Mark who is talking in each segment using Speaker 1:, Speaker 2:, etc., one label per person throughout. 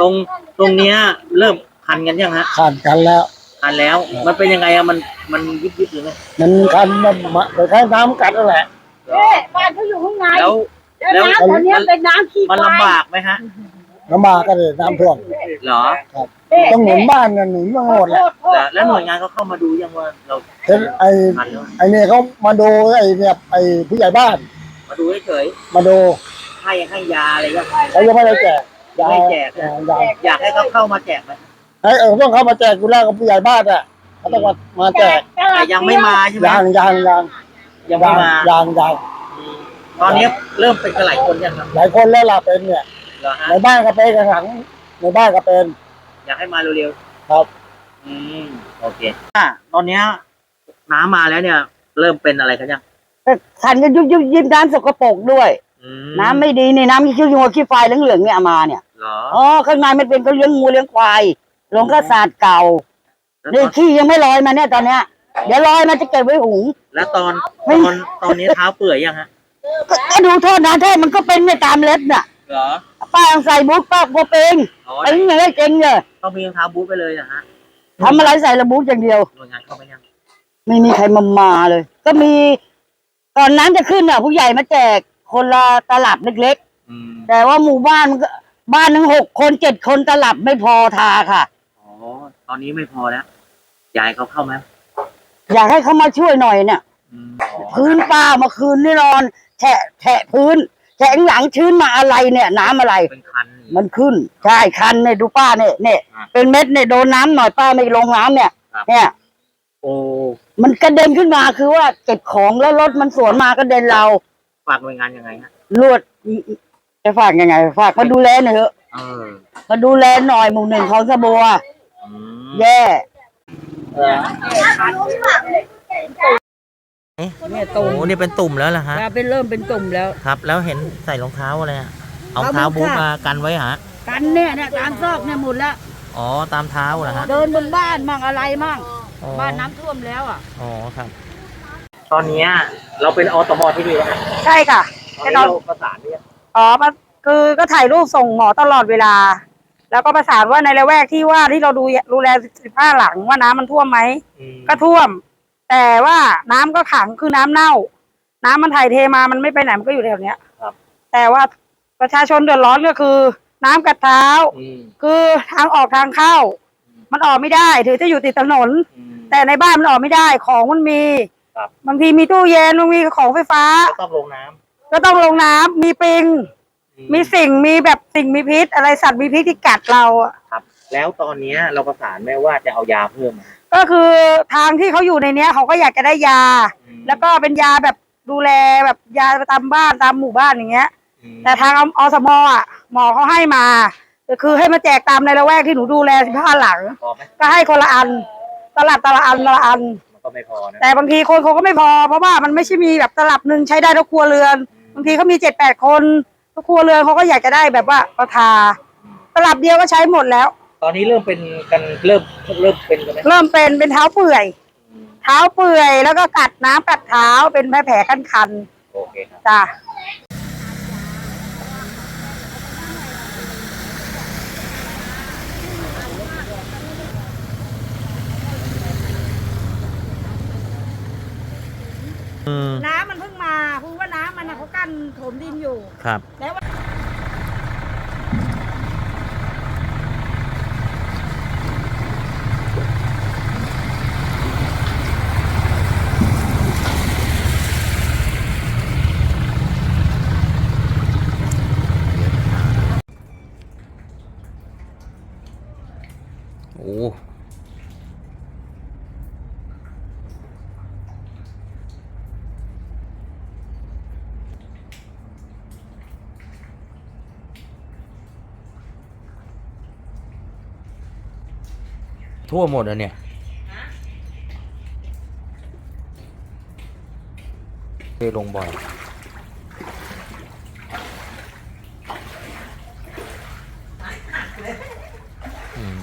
Speaker 1: ตรงตรงเนี้ยเริ่มคันกันยังฮะ
Speaker 2: ขาดกันแล้ว
Speaker 1: คันแล้ว มันเป็นยังไงอะมันมันยิบยิบหรือไง
Speaker 2: มันคันมันมาไปแค่น้ำกัดนั่นแหละ
Speaker 3: เอ๊ะบ้านเขาอยู่ข้างใน
Speaker 1: แล้ว
Speaker 3: แล้วน้ำตอนนี้ยเป็นน้ำขี้
Speaker 1: มัน
Speaker 3: ควาย
Speaker 1: ลำบากไหมฮะ
Speaker 2: ลำบากก็เลยน้ำท่วม
Speaker 1: เหรอ
Speaker 3: เอ๊ะ
Speaker 2: ต้องหนุนบ้านน่ะหนุนมาหมดแหละ
Speaker 3: โทษ
Speaker 1: แล้วแล้วหน่วยงานเขาเข้ามาดูยังว่าเรา
Speaker 2: เห็นไอ้
Speaker 1: คันแล้ว
Speaker 2: ไอ้เนี่ยเขามาดูไอ้เนี่ยไอ้ผู้ใหญ่บ้าน
Speaker 1: มาดูเฉย
Speaker 2: มาดู
Speaker 1: ๆให้ให้ยาอะไรก็
Speaker 2: เขายังไม่ได้แจกยา
Speaker 1: ไม่แจก
Speaker 2: ยาอยา
Speaker 1: อยากให้เขาเข้ามาแจกไหม
Speaker 2: ไอ้เออต้องเข้ามาแจกกูแรกกับผู้ใหญ่บ้านอะเขาต้องมามาแจก
Speaker 1: แต่ยังไม่มาใช่ไหม
Speaker 2: ยางยางยาง
Speaker 1: ยังไม่มายา
Speaker 2: งยาง
Speaker 1: อืมตอนนี้เริ่มเป็นกันหลายคนยังครับ
Speaker 2: หลายคนแล้วล่ะเป็นเนี่ย
Speaker 1: เหรอฮะ
Speaker 2: ในบ้านก็เป็นข้างหลังในบ้านก็เป็น
Speaker 1: อยากให้มาเร็วๆ
Speaker 2: ครับ
Speaker 1: อืมโอเคอะตอนเนี้ยน้ำมาแล้วเนี่ย เริ่มเป็นอะไรกันยัง
Speaker 3: ขันก็ยุบยุบยิบน้ำสกปรกด้วย
Speaker 1: อื
Speaker 3: น้ำไม่ดีนี่น้ำขี้ขี้งัวขี้ควายเหลืองๆเนี่ยเอามาเนี่ย
Speaker 1: เหรอ
Speaker 3: อ๋อข้างในมันเป็นเขาเลี้ยงงูเลี้ยงควายหลงกระสาดเก่า
Speaker 1: แล้ว
Speaker 3: นี่
Speaker 1: ตอน
Speaker 3: ขี้ยังไม่ลอยมาเนี่ยตอนเนี้ย เดี๋ยวลอยมาจะเก็บไว้หุง
Speaker 1: แล้วตอน
Speaker 3: ไม่
Speaker 1: ตอนตอนนี้เท้าเปื่อยยังฮะ
Speaker 3: ก็ก็ดูโทษนะโทษมันก็เป็นในตามเล็บน่ะ
Speaker 1: เหรอ
Speaker 3: ป้ายังใส่บุ๊กป้าโปเปง
Speaker 1: อ๋อ
Speaker 3: ไอ้เงี้ยเจ๋งเลย
Speaker 1: ต้องมีรองเท้าบูทไปเลยนะฮะ
Speaker 3: ทำอะไรใส่ระบุ๊กอย่างเดียว
Speaker 1: หน่วยงานเข้าไปยัง
Speaker 3: ไม่มีใครมามาเลย ก็มีก่อนน้ำจะขึ้นอะ ผู้ใหญ่มาแจกคนละตลับเล็ก
Speaker 1: อืม
Speaker 3: ๆแต่ว่าหมู่บ้านมันก็ บ้านทั้งหกคนเจ็ดคนตลับไม่พอทาค่ะ
Speaker 1: อ๋อ ตอนนี้ไม่พอแล้ว ยายเขาเข้าไหม
Speaker 3: อยากให้เขามาช่วยหน่อยเนี่ย
Speaker 1: อืม
Speaker 3: พื้นป้าเมาคืนนี่นอน แฉะแฉะพื้นแฉะข้างหลังชื้นมาอะไรเนี่ยน้ำอะไร
Speaker 1: เป็นคัน
Speaker 3: มันขึ้นใช่คันเนี่ยดูป้าเนี่ยเนี่ย
Speaker 1: อะ
Speaker 3: เป็นเม็ดเนี่ยโดนน้ำหน่อยป้าไม่ลงน้ำเนี่ย
Speaker 1: ครับ
Speaker 3: เนี่ย
Speaker 1: โอ้
Speaker 3: มันกระเด็นขึ้นมาคือว่าเก็บของแล้วรถมันสวนมากระเด็นเรา
Speaker 1: ฝากหน่วยงานยังไงฮะ
Speaker 3: ลวด จะฝากยังไง ฝากมาดูแลหน่อยเถอะ
Speaker 1: เออ
Speaker 3: มาดูแลหน่อยหมู่หนึ่งของสะบัว
Speaker 1: อืม
Speaker 3: แย่
Speaker 1: เนี่ยตุ่มโอ้นี่เป็นตุ่มแล้วเหรอฮะ
Speaker 3: เป็นเริ่มเป็นตุ่มแล้ว
Speaker 1: ครับ แล้วเห็นใส่รองเท้าอะไรอะเอา
Speaker 3: เอา
Speaker 1: เท้า
Speaker 3: บู
Speaker 1: บู
Speaker 3: ท
Speaker 1: ท
Speaker 3: ค่ะ
Speaker 1: มากันไว้ฮะ
Speaker 3: กันเนี่ยเนี่ยตามซอกเนี่ยหมดแล้ว
Speaker 1: อ๋อ ตามเท้าเหรอฮะ
Speaker 3: เดินบนบ้านมั่งอะไรมั่ง
Speaker 1: อ๋อ
Speaker 3: บ้านน้ำท่วมแล้วอะ
Speaker 1: อ๋อครับ ตอนเนี้ยเราเป็นอสมที่ดีแล้วนะ
Speaker 4: ใช่ค่ะ
Speaker 1: ตอนนี้เราประสานเรียก
Speaker 4: อ๋อมาคือก็ถ่ายรูปส่งหมอตลอดเวลา แล้วก็ประสานว่าในละแวกที่ว่าที่เราดูดูแล15หลังว่าน้ำมันท่วมไหม
Speaker 1: อืม
Speaker 4: ก็ท่วม แต่ว่าน้ำก็ขังคือน้ำเน่า น้ำมันถ่ายเทมามันไม่ไปไหนมันก็อยู่แถวเนี้ย
Speaker 1: ครับ
Speaker 4: แต่ว่าประชาชนเดือดร้อนก็คือ น้ำกัดเท้า
Speaker 1: อืม
Speaker 4: คือทางออกทางเข้า มันออกไม่ได้ถือจะอยู่ติดถนน
Speaker 1: อืม
Speaker 4: แต่ในบ้านมันออกไม่ได้ของมันมี
Speaker 1: ครับ
Speaker 4: บางทีมีตู้เย็นบางทีของไฟฟ้า
Speaker 1: ก็ต้องลงน้ำ
Speaker 4: ก็ต้องลงน้ำมีปิง
Speaker 1: อื
Speaker 4: มีสิ่งมีแบบสิ่งมีพิษ อะไรสัตว์มีพิษที่กัดเราอะ
Speaker 1: ครับ แล้วตอนเนี้ยเราประสานไหมว่าจะเอายาเพิ่มไหม
Speaker 4: ก็คือทางที่เขาอยู่ในเนี้ยเขาก็อยากจะได้ยา
Speaker 1: อืม
Speaker 4: แล้วก็เป็นยาแบบดูแลแบบยาตามบ้านตามหมู่บ้านอย่างเงี้ย
Speaker 1: อืม
Speaker 4: แต่ทางอสมอะหมอเขาให้มาก็คือให้มาแจกตามในละแวกที่หนูดูแลสิบห้าหลัง
Speaker 1: พอไหม
Speaker 4: ก็ให้คนละอันตลับตละอันตละอัน
Speaker 1: มันก็ไม่พอนะ
Speaker 4: แต่บางทีคนเขาก็ไม่พอ เพราะว่ามันไม่ใช่มีแบบตลับหนึ่งใช้ได้ทุกครัวเรือนบางทีเขามีเจ็ดแปดคนทุกครัวเรือนเขาก็อยากจะได้แบบว่าประทาตลับเดียวก็ใช้หมดแล้ว
Speaker 1: ตอนนี้เริ่มเป็นกันเริ่มเริ่มเป็นกันไหม
Speaker 4: เริ่มเป็นเป็นเท้าเปื่อย
Speaker 1: อืม
Speaker 4: เท้าเปื่อยแล้วก็กัดน้ำกัดเท้าเป็นแผลแผลคันคัน
Speaker 1: โอเคครับ
Speaker 4: ๆจ้ะ
Speaker 1: อืม
Speaker 4: น้ำมันเพิ่งมาคือว่าน้ำมันเขากั้นถ มดินอยู่
Speaker 1: ครับ ทั่วหมดอะเนี่ยเคยลงบ่อยอืม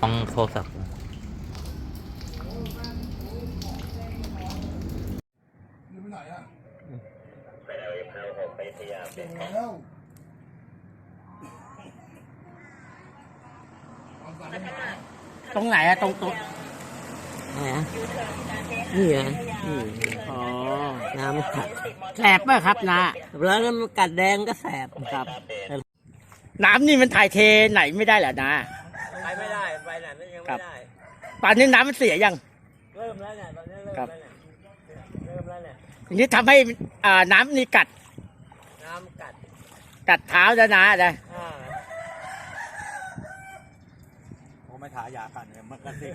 Speaker 5: ลองโทรศัพท์
Speaker 2: ตรงไหนอะตรงตรง
Speaker 5: ไหนอะนี่เหรอนี่
Speaker 2: อ๋อ
Speaker 5: น้ำมันกัด
Speaker 2: แสบป่ะครับนะ
Speaker 5: แล้วมันกัดแดงก็แสบครับ
Speaker 2: น้ำนี่มันถ่ายเทไหนไม่ได้เหรอนะ
Speaker 5: ไปไม่ได้ไปไหนไม่ยัง
Speaker 2: ครั
Speaker 5: ไม่
Speaker 2: บ
Speaker 5: ได้
Speaker 2: ตอนนี้น้ำมันเสียยัง
Speaker 5: เริ่มแล้วเนี่ยตอนนี้เริ่ม
Speaker 2: ครับ
Speaker 5: แล้วเนี่ยเริ่มแล้วเนี่ย
Speaker 2: ทีนี้ทำให้อ่าน้ำนี่กัด
Speaker 5: น้ำกัด
Speaker 2: กัดเท้าแล้วนะนะ
Speaker 5: อ่า
Speaker 6: ผมไม่ทายากันเนี่ยมันก็ติด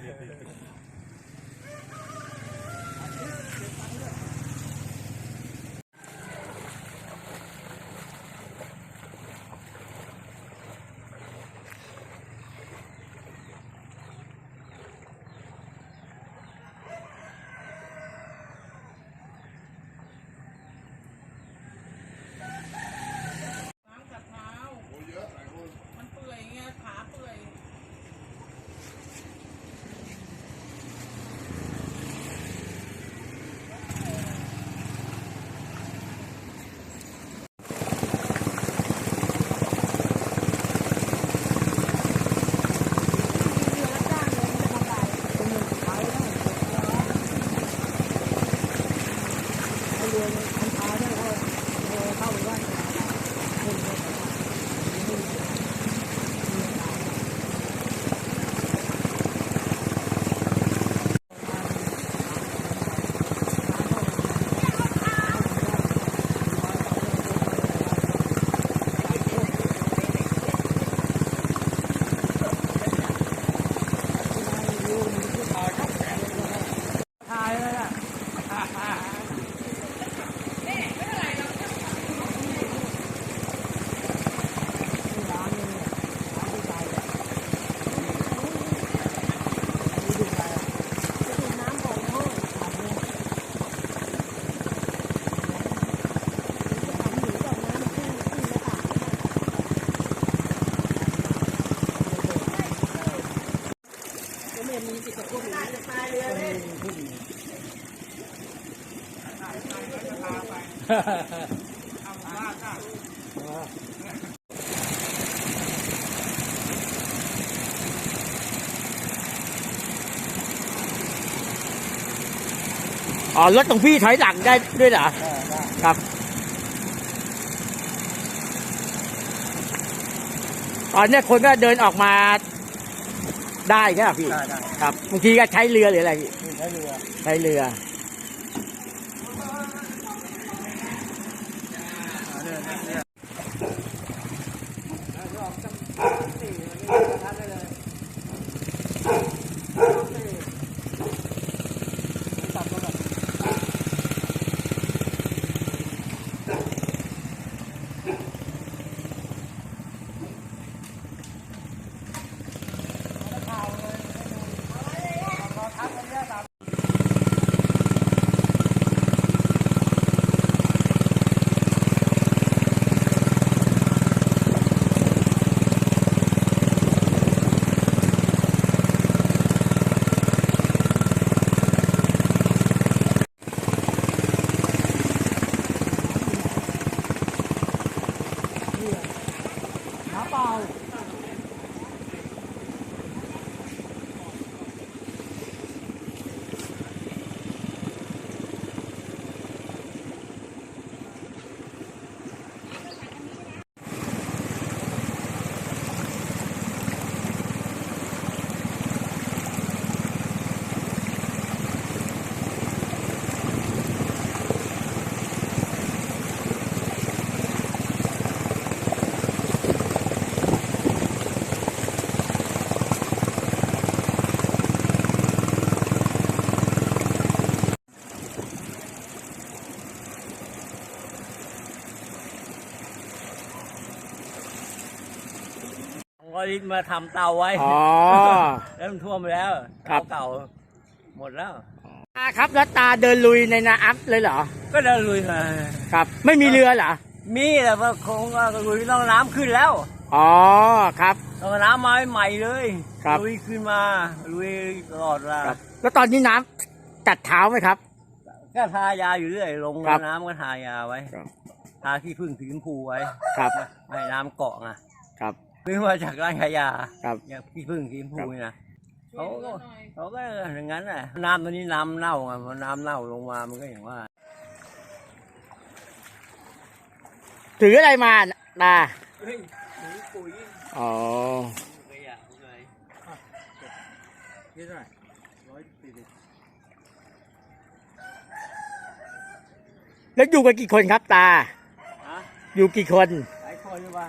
Speaker 2: อ๋อรถตรงพี่ถอยหลังได้ด้วยเหรอครับ ตอนเนี้ยคนก็เดินออกมาได้ใช่ไหมพี่
Speaker 6: ได้ได้
Speaker 2: ครับบางทีก็ใช้เรือหรืออะไรพี่
Speaker 6: ใช้เรือ
Speaker 2: ใช้เรือ
Speaker 5: ลิตมาทำเตาไว้
Speaker 2: อ๋อ
Speaker 5: แล้วมันท่วมไปแล้ว
Speaker 2: ครับ
Speaker 5: เตาเก่า หมดแล้ว
Speaker 2: ตาครับแล้วตาเดินลุยในนาอัพเลยเหรอ
Speaker 5: ก็เดินลุยมา
Speaker 2: ครับ ไม่มีเรือเหรอ
Speaker 5: มีแต่ว่าคงว่าลุยต้องน้ำขึ้นแล้ว
Speaker 2: อ๋อครับ
Speaker 5: ตอนน้ำมาใหม่เลย
Speaker 2: ครับ
Speaker 5: ลุยขึ้นมาลุยตลอดเวลา
Speaker 2: ครับ แล้วตอนนี้น้ำกัดเท้าไหมครับ
Speaker 5: ก็ทายาอยู่เรื่อยลง
Speaker 2: ครับ
Speaker 5: น้ำก็ทายาไว้
Speaker 2: ครับ
Speaker 5: ทาที่พึ่งสีชมพูไว้
Speaker 2: ครับ
Speaker 5: ไม่ให้น้ำเกาะไง
Speaker 2: ครับ
Speaker 5: ซื้อมาจากร้านขายยา
Speaker 2: ครับ
Speaker 5: อย่างที่พึ่งสีชมพูนี่นะเขาก็เขาก็อย่างนั้นแหละน้ำตัวนี้น้ำเน่าไงพอน้ำเน่าลงมามันก็อย่างว่า
Speaker 2: ถืออะไรมาตา
Speaker 5: เฮ้ยหนูปุ๋ย
Speaker 2: อ๋อ
Speaker 5: ขยะเลยนี่เท่าไหร่ร้อยสี่สิบ
Speaker 2: แล้วอยู่กันกี่คนครับตา
Speaker 5: ฮะ
Speaker 2: อยู่กี่คน
Speaker 5: หลายคนหรือเปล่า